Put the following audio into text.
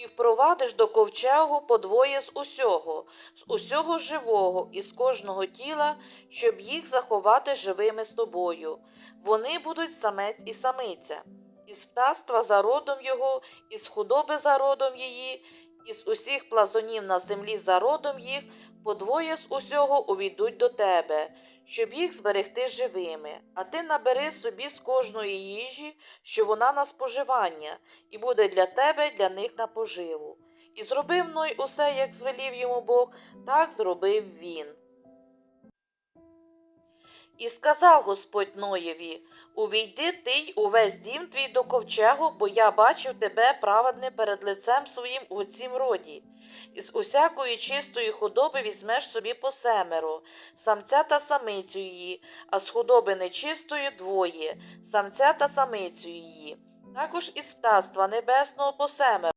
І впровадиш до ковчегу подвоє з усього, з усього живого і з кожного тіла, щоб їх заховати живими з тобою. Вони будуть самець і самиця, із птаства за родом його, із худоби за родом її, із усіх плазунів на землі за родом їх, подвоє з усього увійдуть до тебе, щоб їх зберегти живими. А ти набери собі з кожної їжі, що вона на споживання, і буде для тебе для них на поживу. І зробив Ной усе, як звелів йому Бог, так зробив він. І сказав Господь Ноєві, увійди ти й увесь дім твій до ковчегу, бо я бачив тебе праведне перед лицем своїм у цім роді. Із усякої чистої худоби візьмеш собі по семеро, самця та самицю її, а з худоби нечистої двоє, самця та самицю її. Також із птаства небесного по семеро.